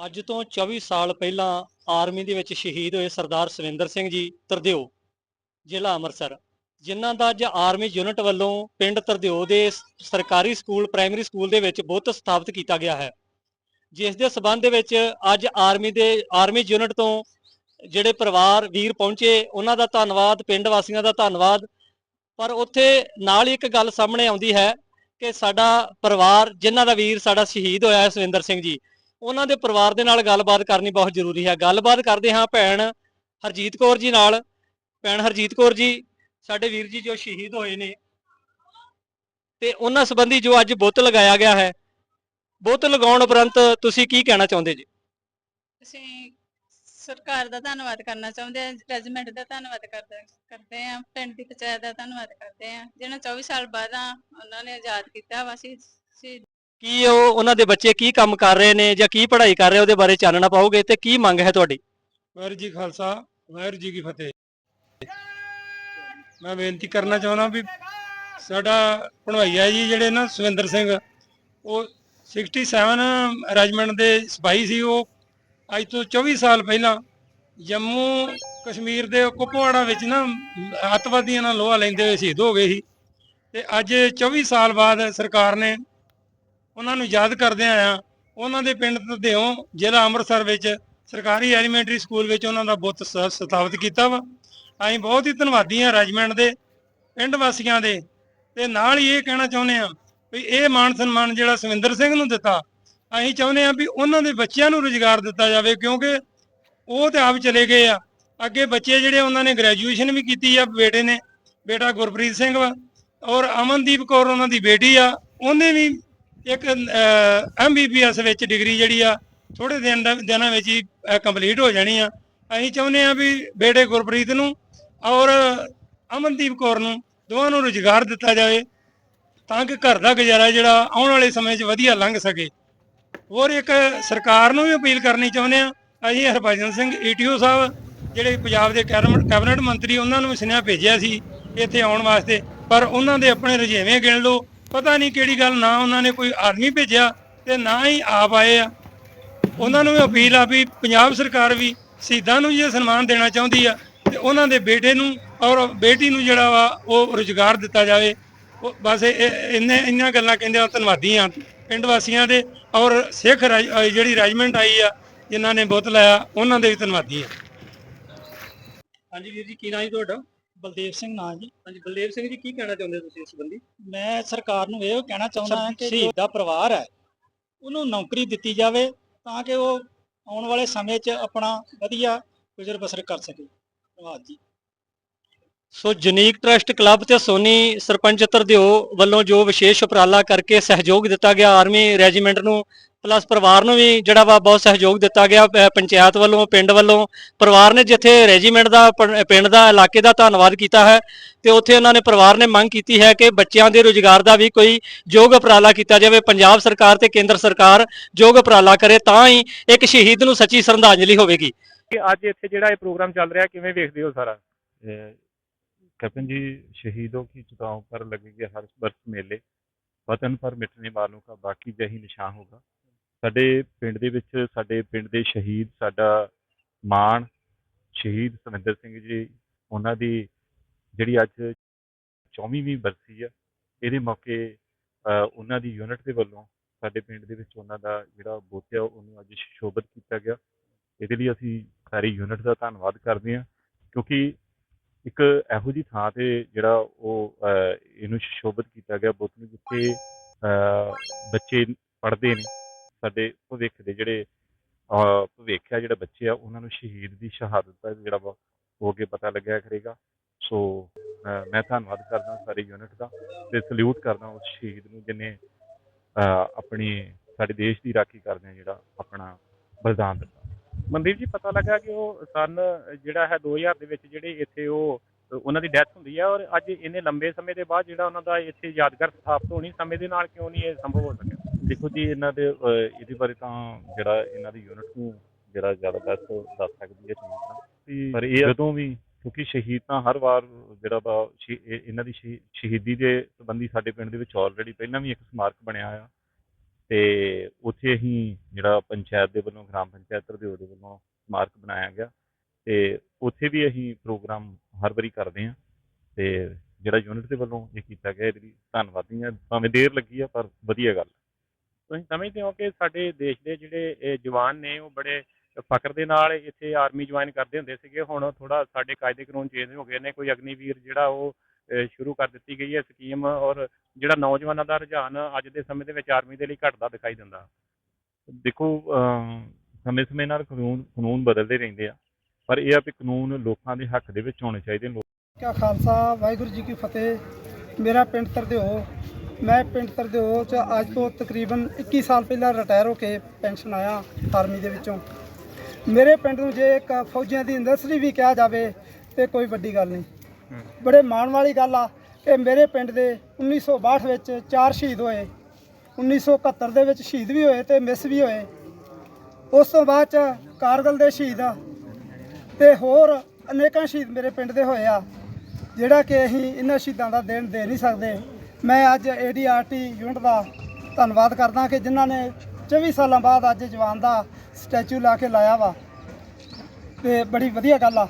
ਅੱਜ ਤੋਂ 24 ਸਾਲ ਪਹਿਲਾਂ ਆਰਮੀ ਦੇ ਵਿੱਚ ਸ਼ਹੀਦ ਹੋਏ ਸਰਦਾਰ ਸਵਿੰਦਰ ਸਿੰਘ ਜੀ ਤਰਦਿਓ, ਜ਼ਿਲ੍ਹਾ ਅੰਮ੍ਰਿਤਸਰ, ਜਿਨ੍ਹਾਂ ਦਾ ਅੱਜ ਆਰਮੀ ਯੂਨਿਟ ਵੱਲੋਂ ਪਿੰਡ ਤਰਦਿਓ ਦੇ ਸਰਕਾਰੀ ਸਕੂਲ, ਪ੍ਰਾਇਮਰੀ ਸਕੂਲ ਦੇ ਵਿੱਚ ਬੁੱਤ ਸਥਾਪਿਤ ਕੀਤਾ ਗਿਆ ਹੈ। ਜਿਸ ਦੇ ਸਬੰਧ ਦੇ ਵਿੱਚ ਅੱਜ ਆਰਮੀ ਦੇ, ਆਰਮੀ ਯੂਨਿਟ ਤੋਂ ਜਿਹੜੇ ਪਰਿਵਾਰ, ਵੀਰ ਪਹੁੰਚੇ, ਉਹਨਾਂ ਦਾ ਧੰਨਵਾਦ, ਪਿੰਡ ਵਾਸੀਆਂ ਦਾ ਧੰਨਵਾਦ। ਪਰ ਉੱਥੇ ਨਾਲ ਹੀ ਇੱਕ ਗੱਲ ਸਾਹਮਣੇ ਆਉਂਦੀ ਹੈ ਕਿ ਸਾਡਾ ਪਰਿਵਾਰ, ਜਿਨ੍ਹਾਂ ਦਾ ਵੀਰ ਸਾਡਾ ਸ਼ਹੀਦ ਹੋਇਆ ਹੈ ਸਵਿੰਦਰ ਸਿੰਘ ਜੀ ਉਹਨਾਂ ਦੇ ਪਰਿਵਾਰ ਦੇ ਨਾਲ ਗੱਲਬਾਤ ਕਰਨੀ ਬਹੁਤ ਜ਼ਰੂਰੀ ਹੈ। ਗੱਲਬਾਤ ਕਰਦੇ ਹਾਂ ਭੈਣ ਹਰਜੀਤ ਕੌਰ ਜੀ ਨਾਲ। ਭੈਣ ਹਰਜੀਤ ਕੌਰ ਜੀ, ਸਾਡੇ ਵੀਰ ਜੀ ਜੋ ਸ਼ਹੀਦ ਹੋਏ ਨੇ ਤੇ ਉਹਨਾਂ ਸੰਬੰਧੀ ਜੋ ਅੱਜ ਬੁੱਤ ਲਗਾਇਆ ਗਿਆ ਹੈ, ਬੁੱਤ ਲਗਾਉਣ ਉਪਰੰਤ ਤੁਸੀਂ ਕੀ ਕਹਿਣਾ ਚਾਹੁੰਦੇ ਜੀ? ਅਸੀਂ ਸਰਕਾਰ ਦਾ ਧੰਨਵਾਦ ਕਰਨਾ ਚਾਹੁੰਦੇ ਹਾਂ, ਰੈਜੀਮੈਂਟ ਦਾ ਧੰਨਵਾਦ ਕਰਦੇ ਹਾਂ, ਪਿੰਡ ਦੀ ਪੰਚਾਇਤ ਦਾ ਧੰਨਵਾਦ ਕਰਦੇ ਹਾਂ। ਜਿਹਨਾਂ 24 ਸਾਲ ਬਾਅਦ ਉਹਨਾਂ ਨੇ ਆਜ਼ਾਦ ਕੀਤਾ ਵਾ ਸੀ ਕੀ ਉਹ ਉਹਨਾਂ ਦੇ ਬੱਚੇ ਕੀ ਕੰਮ ਕਰ ਰਹੇ ਨੇ ਜਾਂ ਕੀ ਪੜ੍ਹਾਈ ਕਰ ਰਹੇ ਉਹਦੇ ਬਾਰੇ ਚਾਨਣਾ ਪਾਓਗੇ ਤੇ ਕੀ ਮੰਗ ਹੈ ਤੁਹਾਡੀ? ਵਾਹਿਗੁਰੂ ਜੀ ਖਾਲਸਾ, ਵਾਹਿਗੁਰੂ ਜੀ ਕੀ ਫਤਿਹ। ਮੈਂ ਬੇਨਤੀ ਕਰਨਾ ਚਾਹੁੰਦਾ ਵੀ ਸਾਡਾ ਭਣਵਈਆ ਜੀ ਜਿਹੜੇ ਨਾ ਸੁਵਿੰਦਰ ਸਿੰਘ, ਉਹ 67 ਰੈਜੀਮੈਂਟ ਦੇ ਸਿਪਾਹੀ ਸੀ, ਉਹ ਅੱਜ ਤੋਂ 24 ਸਾਲ ਪਹਿਲਾਂ ਜੰਮੂ ਕਸ਼ਮੀਰ ਦੇ ਕੁਪਵਾੜਾ ਵਿੱਚ ਨਾ ਅੱਤਵਾਦੀਆਂ ਨਾਲ ਲੋਹਾ ਲੈਂਦੇ ਹੋਏ ਸ਼ਹੀਦ ਹੋ ਗਏ ਸੀ। ਤੇ ਅੱਜ 24 ਸਾਲ ਬਾਅਦ ਸਰਕਾਰ ਨੇ ਉਹਨਾਂ ਨੂੰ ਯਾਦ ਕਰਦੇ ਆ ਉਹਨਾਂ ਦੇ ਪਿੰਡ ਦਿਓ, ਜ਼ਿਲ੍ਹਾ ਅੰਮ੍ਰਿਤਸਰ ਵਿੱਚ ਸਰਕਾਰੀ ਐਲੀਮੈਂਟਰੀ ਸਕੂਲ ਵਿੱਚ ਉਹਨਾਂ ਦਾ ਬੁੱਤ ਸ- ਸਥਾਪਿਤ ਕੀਤਾ ਵਾ। ਅਸੀਂ ਬਹੁਤ ਹੀ ਧੰਨਵਾਦੀ ਹਾਂ ਰੈਜੀਮੈਂਟ ਦੇ, ਪਿੰਡ ਵਾਸੀਆਂ ਦੇ। ਤੇ ਨਾਲ ਹੀ ਇਹ ਕਹਿਣਾ ਚਾਹੁੰਦੇ ਆ ਵੀ ਇਹ ਮਾਣ ਸਨਮਾਨ ਜਿਹੜਾ ਸਵਿੰਦਰ ਸਿੰਘ ਨੂੰ ਦਿੱਤਾ, ਅਸੀਂ ਚਾਹੁੰਦੇ ਆ ਵੀ ਉਹਨਾਂ ਦੇ ਬੱਚਿਆਂ ਨੂੰ ਰੁਜ਼ਗਾਰ ਦਿੱਤਾ ਜਾਵੇ, ਕਿਉਂਕਿ ਉਹ ਤੇ ਆਪ ਚਲੇ ਗਏ ਆ। ਅੱਗੇ ਬੱਚੇ ਜਿਹੜੇ ਉਹਨਾਂ ਨੇ ਗ੍ਰੈਜੂਏਸ਼ਨ ਵੀ ਕੀਤੀ ਆ ਬੇਟੇ ਨੇ, ਬੇਟਾ ਗੁਰਪ੍ਰੀਤ ਸਿੰਘ ਵਾ। ਔਰ ਅਮਨਦੀਪ ਕੌਰ ਉਹਨਾਂ ਦੀ ਬੇਟੀ ਆ, ਉਹਨੇ ਵੀ ਇੱਕ ਐਮਬੀਬੀਐਸ ਵਿੱਚ ਡਿਗਰੀ ਜਿਹੜੀ ਆ ਥੋੜੇ ਦਿਨ ਦਿਨਾਂ ਵਿੱਚ ਹੀ ਕੰਪਲੀਟ ਹੋ ਜਾਣੀ ਆ। ਅਸੀਂ ਚਾਹੁੰਦੇ ਆ ਵੀ ਬੇਟੇ ਗੁਰਪ੍ਰੀਤ ਨੂੰ ਔਰ ਅਮਨਦੀਪ ਕੌਰ ਨੂੰ ਦੋਵਾਂ ਨੂੰ ਰੁਜ਼ਗਾਰ ਦਿੱਤਾ ਜਾਵੇ, ਤਾਂ ਕਿ ਘਰ ਦਾ ਗੁਜ਼ਾਰਾ ਜਿਹੜਾ ਆਉਣ ਵਾਲੇ ਸਮੇਂ 'ਚ ਵਧੀਆ ਲੰਘ ਸਕੇ। ਹੋਰ ਇੱਕ ਸਰਕਾਰ ਨੂੰ ਵੀ ਅਪੀਲ ਕਰਨੀ ਚਾਹੁੰਦੇ ਆ ਅਸੀਂ ਹਰਭਜਨ ਸਿੰਘ ਈਟੀਓ ਸਾਹਿਬ, ਜਿਹੜੇ ਪੰਜਾਬ ਦੇ ਕੈਬਨਿਟ ਕੈਬਨਿਟ ਮੰਤਰੀ, ਉਹਨਾਂ ਨੂੰ ਵੀ ਸੁਨੇਹਾ ਭੇਜਿਆ ਸੀ ਇੱਥੇ ਆਉਣ ਵਾਸਤੇ, ਪਰ ਉਹਨਾਂ ਦੇ ਆਪਣੇ ਰੁਝੇਵੇਂ ਗਿਣ ਲਓ। ਪਤਾ ਨਹੀਂ ਕਿਹੜੀ ਗੱਲ, ਨਾ ਉਹਨਾਂ ਨੇ ਕੋਈ ਆਰਮੀ ਭੇਜਿਆ ਤੇ ਨਾ ਹੀ ਆਪ ਆਏ ਆ। ਉਹਨਾਂ ਨੂੰ ਵੀ ਅਪੀਲ ਆ ਵੀ ਪੰਜਾਬ ਸਰਕਾਰ ਵੀ ਸ਼ਹੀਦਾਂ ਨੂੰ ਜੇ ਸਨਮਾਨ ਦੇਣਾ ਚਾਹੁੰਦੀ ਆ ਤੇ ਉਹਨਾਂ ਦੇ ਬੇਟੇ ਨੂੰ ਔਰ ਬੇਟੀ ਨੂੰ ਜਿਹੜਾ ਵਾ ਉਹ ਰੁਜ਼ਗਾਰ ਦਿੱਤਾ ਜਾਵੇ। ਉਹ ਬਸ ਇਹ- ਇਹ- ਇੰਨੇ, ਇੰਨੀਆਂ ਗੱਲਾਂ ਕਹਿੰਦੇ ਆ, ਧੰਨਵਾਦੀ ਆ ਪਿੰਡ ਵਾਸੀਆਂ ਦੇ ਔਰ ਸਿੱਖ ਰਾਜ- ਜਿਹੜੀ ਰੈਜੀਮੈਂਟ ਆਈ ਆ, ਜਿਨ੍ਹਾਂ ਨੇ ਬੁੱਤ ਲਾਇਆ, ਉਹਨਾਂ ਦੇ ਵੀ ਧੰਨਵਾਦੀ ਆ। ਹਾਂਜੀ ਵੀਰ ਜੀ, ਕੀ ਨਾਮ ਜੀ ਤੁਹਾਡਾ? ਬਲਦੇਵ ਸਿੰਘ ਨਾਂ ਜੀ। ਹਾਂਜੀ ਬਲਦੇਵ ਸਿੰਘ ਜੀ ਕੀ ਕਹਿਣਾ ਚਾਹੁੰਦੇ ਤੁਸੀਂ ਇਸ ਸੰਬੰਧੀ? ਮੈਂ ਸਰਕਾਰ ਨੂੰ ਇਹ ਕਹਿਣਾ ਚਾਹੁੰਦਾ ਹਾਂ ਕਿ ਸ਼ਹੀਦ ਦਾ ਪਰਿਵਾਰ ਹੈ ਉਹਨੂੰ ਨੌਕਰੀ ਦਿੱਤੀ ਜਾਵੇ ਤਾਂ ਕਿ ਉਹ ਆਉਣ ਵਾਲੇ ਸਮੇਂ 'ਚ ਆਪਣਾ ਵਧੀਆ ਗੁਜ਼ਰ ਬਸਰ ਕਰ ਸਕੇ। ਧੰਨਵਾਦ ਜੀ। ਸੋ ਜੁਨੀਕ ਟਰਸਟ ਕਲੱਬ ਤੇ ਸੋਨੀ ਸਰਪੰਚ ਤਰਦਿਓ ਵੱਲੋਂ ਜੋ ਵਿਸ਼ੇਸ਼ ਉਪਰਾਲਾ ਕਰਕੇ ਸਹਿਯੋਗ ਦਿੱਤਾ ਗਿਆ ਆਰਮੀ ਰੈਜੀਮੈਂਟ ਨੂੰ ਪਲੱਸ ਪਰਿਵਾਰ ਨੂੰ ਵੀ ਜਿਹੜਾ ਵਾ ਬਹੁਤ ਸਹਿਯੋਗ ਦਿੱਤਾ ਗਿਆ ਪ- ਪੰਚਾਇਤ ਵੱਲੋਂ ਪਿੰਡ ਵੱਲੋਂ ਪਰਿਵਾਰ ਨੇ ਜਿੱਥੇ ਰੈਜੀਮੈਂਟ ਦਾ ਪ- ਪਿੰਡ ਦਾ ਇਲਾਕੇ ਦਾ ਧੰਨਵਾਦ ਕੀਤਾ ਹੈ ਤੇ ਉੱਥੇ ਉਹਨਾਂ ਨੇ ਪਰਿਵਾਰ ਨੇ ਮੰਗ ਕੀਤੀ ਹੈ ਕਿ ਬੱਚਿਆਂ ਦੇ ਰੁਜ਼ਗਾਰ ਦਾ ਵੀ ਕੋਈ ਯੋਗ ਉਪਰਾਲਾ ਕੀਤਾ ਜਾਵੇ ਪੰਜਾਬ ਸਰਕਾਰ ਤੇ ਕੇਂਦਰ ਸਰਕਾਰ ਯੋਗ ਉਪਰਾਲਾ ਕਰੇ ਤਾਂ ਹੀ ਇੱਕ ਸ਼ਹੀਦ ਨੂੰ ਸੱਚੀ ਸ਼ਰਧਾਂਜਲੀ ਹੋਵੇਗੀ ਕਿ ਅੱਜ ਇੱਥੇ ਜਿਹੜਾ ਇਹ ਪ੍ਰੋਗਰਾਮ ਚੱਲ ਰਿਹਾ ਕਿਵੇਂ ਵੇਖਦੇ ਹੋ ਸਾਰਾ कैप्टन जी शहीदों की चिताओं पर लगेंगे हर वर्ष मेले ਵਤਨ ਪਰ ਮਿਟਣੇ ਵਾਲੋਂ ਦਾ ਬਾਕੀ ਜਹੀ ਨਿਸ਼ਾਨ ਹੋਗਾ ਸਾਡੇ ਪਿੰਡ ਦੇ ਵਿੱਚ, ਸਾਡੇ ਪਿੰਡ ਦੇ ਸ਼ਹੀਦ, ਸਾਡਾ ਮਾਣ ਸ਼ਹੀਦ ਸਮਿੰਦਰ ਸਿੰਘ ਜੀ, ਉਹਨਾਂ ਦੀ ਜਿਹੜੀ ਅੱਜ 24ਵੀਂ ਬਰਸੀ ਆ, ਇਹਦੇ ਮੌਕੇ ਉਹਨਾਂ ਦੀ ਯੂਨਿਟ ਦੇ ਵੱਲੋਂ ਸਾਡੇ ਪਿੰਡ ਦੇ ਵਿੱਚ ਉਹਨਾਂ ਦਾ ਜਿਹੜਾ ਬੁੱਤ ਆ ਉਹਨੂੰ ਅੱਜ ਸ਼ੋਭਤ ਕੀਤਾ ਗਿਆ। ਇਹਦੇ ਲਈ ਅਸੀਂ ਸਾਰੀ ਯੂਨਿਟ ਦਾ ਧੰਨਵਾਦ ਕਰਦੇ ਹਾਂ, ਕਿਉਂਕਿ ਇੱਕ ਇਹੋ ਜੀ ਥਾਂ ਤੇ ਜਿਹੜਾ ਉਹ ਇਹਨੂੰ ਸ਼ੋਭਤ ਕੀਤਾ ਗਿਆ ਬੁੱਤ ਨੂੰ ਜਿੱਥੇ ਬੱਚੇ ਪੜ੍ਹਦੇ ਨੇ। ਸਾਡੇ ਭਵਿੱਖ ਦੇ ਜਿਹੜੇ ਭਵਿੱਖ ਆ ਜਿਹੜਾ ਬੱਚੇ ਆ ਉਹਨਾਂ ਨੂੰ ਸ਼ਹੀਦ ਦੀ ਸ਼ਹਾਦਤ ਦਾ ਜਿਹੜਾ ਵਾ ਉਹ ਅੱਗੇ ਪਤਾ ਲੱਗਿਆ ਕਰੇਗਾ। ਸੋ ਮੈਂ ਧੰਨਵਾਦ ਕਰਦਾ ਸਾਰੀ ਯੂਨਿਟ ਦਾ ਤੇ ਸਲੂਟ ਕਰਦਾ ਉਸ ਸ਼ਹੀਦ ਨੂੰ ਜਿਹਨੇ ਅਹ, ਆਪਣੀ ਸਾਡੇ ਦੇਸ਼ ਦੀ ਰਾਖੀ ਕਰਦਿਆਂ ਜਿਹੜਾ ਆਪਣਾ ਬਲਿਦਾਨ ਦਿੱਤਾ। ਮਨਦੀਪ ਜੀ ਪਤਾ ਲੱਗਾ ਕਿ ਉਹ ਸਨ ਜਿਹੜਾ ਹੈ 2000 ਦੇ ਵਿੱਚ ਜਿਹੜੇ ਇੱਥੇ ਉਹ ਉਹਨਾਂ ਦੀ ਡੈਥ ਹੁੰਦੀ ਹੈ ਔਰ ਅੱਜ ਇੰਨੇ ਲੰਬੇ ਸਮੇਂ ਦੇ ਬਾਅਦ ਜਿਹੜਾ ਉਹਨਾਂ ਦਾ ਇੱਥੇ ਯਾਦਗਾਰ ਸਥਾਪਿਤ ਹੋਣੀ ਸਮੇਂ ਦੇ ਨਾਲ ਕਿਉਂ ਨਹੀਂ ਇਹ ਸੰਭਵ ਹੋ ਸਕਿਆ? ਦੇਖੋ ਜੀ ਇਹਨਾਂ ਦੇ ਅਹ, ਇਹਦੇ ਬਾਰੇ ਤਾਂ ਜਿਹੜਾ ਇਹਨਾਂ ਦੀ ਯੂਨਿਟ ਨੂੰ ਜਿਹੜਾ ਜ਼ਿਆਦਾ ਬੈਸਟ ਦੱਸ ਸਕਦੀ ਹੈ ਚੰਗੀ ਤਰ੍ਹਾਂ। ਪਰ ਇਹ ਜਦੋਂ ਵੀ ਕਿਉਂਕਿ ਸ਼ਹੀਦ ਤਾਂ ਹਰ ਵਾਰ ਜਿਹੜਾ ਵਾ ਸ਼ਹੀ- ਇਹ- ਇਹਨਾਂ ਦੀ ਸ਼ਹੀ- ਸ਼ਹੀਦੀ ਦੇ ਸੰਬੰਧੀ ਸਾਡੇ ਪਿੰਡ ਦੇ ਵਿੱਚ ਆਲਰੇਡੀ ਪਹਿਲਾਂ ਵੀ ਇੱਕ ਸਮਾਰਕ ਬਣਿਆ ਆ ਤੇ ਉੱਥੇ ਅਸੀਂ ਜਿਹੜਾ ਪੰਚਾਇਤ ਦੇ ਵੱਲੋਂ ਗ੍ਰਾਮ ਪੰਚਾਇਤ ਦੇ ਵੱਲੋਂ ਸਮਾਰਕ ਬਣਾਇਆ ਗਿਆ। ਤੇ ਉੱਥੇ ਵੀ ਅਸੀਂ ਪ੍ਰੋਗਰਾਮ ਹਰ ਵਾਰੀ ਕਰਦੇ ਹਾਂ। ਤੇ ਜਿਹੜਾ ਯੂਨਿਟ ਦੇ ਵੱਲੋਂ ਇਹ ਕੀਤਾ ਗਿਆ ਇਹਦੇ ਲਈ ਧੰਨਵਾਦੀ ਹਾਂ। ਭਾਵੇਂ ਦੇਰ ਲੱਗੀ ਆ ਪਰ ਵਧੀਆ ਗੱਲ ਤੁਸੀਂ ਸਮਝਦੇ ਹੋ ਕਿ ਸਾਡੇ ਦੇਸ਼ ਦੇ ਜਿਹੜੇ ਜਵਾਨ ਨੇ, ਉਹ ਬੜੇ ਫਖਰ ਦੇ ਨਾਲ ਇੱਥੇ ਆਰਮੀ ਜੁਆਇਨ ਕਰਦੇ ਹੁੰਦੇ ਸੀਗੇ। ਹੁਣ ਥੋੜਾ ਸਾਡੇ ਕਾਇਦੇ ਕਾਨੂੰਨ ਚੇਂਜ ਹੋ ਗਏ ਨੇ। ਕੋਈ ਅਗਨੀਵੀਰ ਜਿਹੜਾ ਉਹ ਸ਼ੁਰੂ ਕਰ ਦਿੱਤੀ ਗਈ ਹੈ ਸਕੀਮ ਔਰ ਜਿਹੜਾ ਨੌਜਵਾਨਾਂ ਦਾ ਰੁਝਾਨ ਅੱਜ ਦੇ ਸਮੇਂ ਦੇ ਵਿੱਚ ਆਰਮੀ ਦੇ ਲਈ ਘਟਦਾ ਦਿਖਾਈ ਦਿੰਦਾ। ਦੇਖੋ ਸਮੇਂ ਸਮੇਂ ਨਾਲ ਕਾਨੂੰਨ ਕਾਨੂੰਨ ਬਦਲਦੇ ਰਹਿੰਦੇ ਆ। ਪਰ ਇਹ ਆ ਵੀ ਕਾਨੂੰਨ ਲੋਕਾਂ ਦੇ ਹੱਕ ਦੇ ਵਿੱਚ ਹੋਣੇ ਚਾਹੀਦੇ ਨੇ। ਕਾ ਖਾਲਸਾ, ਵਾਹਿਗੁਰੂ ਜੀ ਕੀ ਫਤਿਹ। ਮੇਰਾ ਪਿੰਡ ਤਰਦਿਓ ਮੈਂ ਪਿੰਡ ਤਰਦਿਓ ਚ ਅੱਜ ਤੋਂ ਤਕਰੀਬਨ 21 ਸਾਲ ਪਹਿਲਾਂ ਰਿਟਾਇਰ ਹੋ ਕੇ ਪੈਨਸ਼ਨ ਆਇਆ ਆਰਮੀ ਦੇ ਵਿੱਚੋਂ। ਮੇਰੇ ਪਿੰਡ ਨੂੰ ਜੇ ਇੱਕ ਫੌਜੀਆਂ ਦੀ ਇੰਡਸਟਰੀ ਵੀ ਕਿਹਾ ਜਾਵੇ ਤੇ ਕੋਈ ਵੱਡੀ ਗੱਲ ਨਹੀਂ। ਬੜੇ ਮਾਣ ਵਾਲੀ ਗੱਲ ਆ ਕਿ ਮੇਰੇ ਪਿੰਡ ਦੇ 1962 ਵਿੱਚ ਚਾਰ ਸ਼ਹੀਦ ਹੋਏ 1971 ਦੇ ਵਿੱਚ ਸ਼ਹੀਦ ਵੀ ਹੋਏ ਤੇ ਮਿਸ ਵੀ ਹੋਏ। ਉਸ ਤੋਂ ਬਾਅਦ ਚ ਕਾਰਗਲ ਦੇ ਸ਼ਹੀਦ ਆ ਤੇ ਹੋਰ ਅਨੇਕਾਂ ਸ਼ਹੀਦ ਮੇਰੇ ਪਿੰਡ ਦੇ ਹੋਏ ਆ, ਜਿਹੜਾ ਕਿ ਅਸੀਂ ਇਹਨਾਂ ਸ਼ਹੀਦਾਂ ਦਾ ਦੇਣ ਦੇ ਨਹੀਂ ਸਕਦੇ। ਮੈਂ ਅੱਜ ਏਡੀਆਰਟੀ ਯੂਨਿਟ ਦਾ ਧੰਨਵਾਦ ਕਰਦਾ ਕਿ ਜਿਨ੍ਹਾਂ ਨੇ 24 ਸਾਲਾਂ ਬਾਅਦ ਅੱਜ ਜਵਾਨ ਦਾ ਸਟੈਚੂ ਲਾ ਕੇ ਲਾਇਆ ਵਾ। ਤੇ ਬੜੀ ਵਧੀਆ ਗੱਲ ਆ।